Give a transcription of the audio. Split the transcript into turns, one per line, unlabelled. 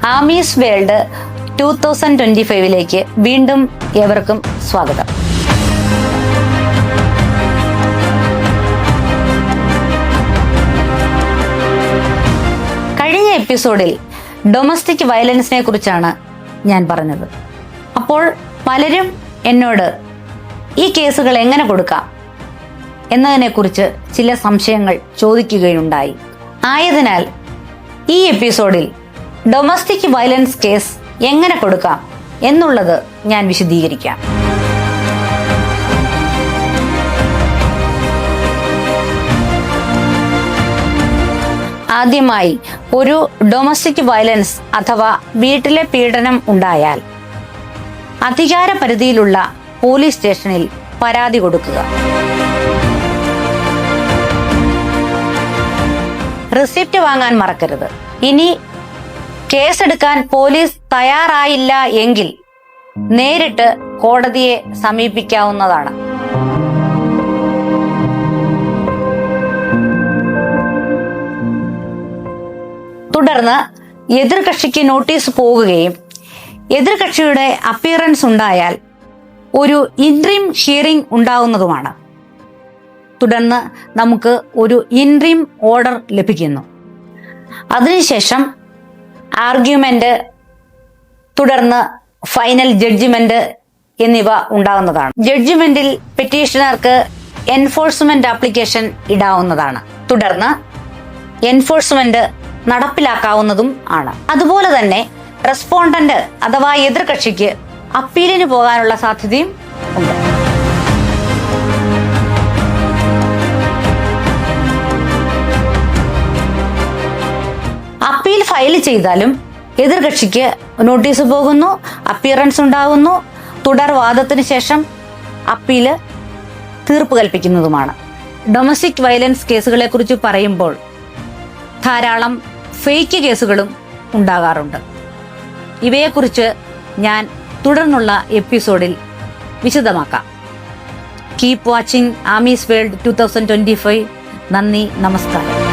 Amees world two thousand twenty ഫൈവിലേക്ക് വീണ്ടും ഏവർക്കും സ്വാഗതം. കഴിഞ്ഞ എപ്പിസോഡിൽ ഡൊമസ്റ്റിക് വയലൻസിനെ കുറിച്ചാണ് ഞാൻ പറഞ്ഞത്. അപ്പോൾ പലരും എന്നോട് ഈ കേസുകൾ എങ്ങനെ കൊടുക്കാം? എന്നതിനെക്കുറിച്ച് ചില സംശയങ്ങൾ ചോദിക്കുകയുണ്ടായി. ആയതിനാൽ ഈ എപ്പിസോഡിൽ ഡൊമസ്റ്റിക് വയലൻസ് കേസ് എങ്ങനെ കൊടുക്കാം എന്നുള്ളത് ഞാൻ വിശദീകരിക്കാം. ആദ്യമായി ഒരു ഡൊമസ്റ്റിക് വയലൻസ് അഥവാ വീട്ടിലെ പീഡനം ഉണ്ടായാൽ അധികാര പരിധിയിലുള്ള പോലീസ് സ്റ്റേഷനിൽ പരാതി കൊടുക്കുക. റിസിപ്റ്റ് വാങ്ങാൻ മറക്കരുത്. ഇനി കേസെടുക്കാൻ പോലീസ് തയ്യാറായില്ല എങ്കിൽ നേരിട്ട് കോടതിയെ സമീപിക്കാവുന്നതാണ്. തുടർന്ന് എതിർകക്ഷിക്ക് നോട്ടീസ് പോകുകയും എതിർകക്ഷിയുടെ അപ്പിയറൻസ് ഉണ്ടായാൽ ഒരു ഇൻട്രീം ഹിയറിംഗ് ഉണ്ടാവുന്നതുമാണ്. തുടർന്ന് നമുക്ക് ഒരു ഇൻട്രീം ഓർഡർ ലഭിക്കുന്നു. അതിനുശേഷം ആർഗ്യുമെന്റ് തുടർന്ന് ഫൈനൽ ജഡ്ജ്മെന്റ് എന്നിവ ഉണ്ടാകുന്നതാണ്. ജഡ്ജ്മെന്റിൽ പെറ്റീഷണർക്ക് എൻഫോഴ്സ്മെന്റ് ആപ്ലിക്കേഷൻ ഇടാവുന്നതാണ്. തുടർന്ന് എൻഫോഴ്സ്മെന്റ് നടപ്പിലാക്കാവുന്നതും ആണ്. അതുപോലെ തന്നെ റെസ്പോണ്ടന്റ് അഥവാ എതിർകക്ഷിക്ക് അപ്പീലിന് പോകാനുള്ള സാധ്യതയും ഉണ്ട്. ഫയൽ ചെയ്താലും എതിർകക്ഷിക്ക് നോട്ടീസ് പോകുന്നു അപ്പിയറൻസ് ഉണ്ടാകുന്നു തുടർ വാദത്തിന് ശേഷം അപ്പീൽ തീർപ്പ് കൽപ്പിക്കുന്നതുമാണ്. ഡൊമസ്റ്റിക് വയലൻസ് കേസുകളെ കുറിച്ച് പറയുമ്പോൾ ധാരാളം ഫേക്ക് കേസുകളും ഉണ്ടാകാറുണ്ട്. ഇവയെക്കുറിച്ച് ഞാൻ തുടർന്നുള്ള എപ്പിസോഡിൽ വിശദമാക്കാം. Keep watching Amees world two thousand twenty five നന്ദി നമസ്കാരം.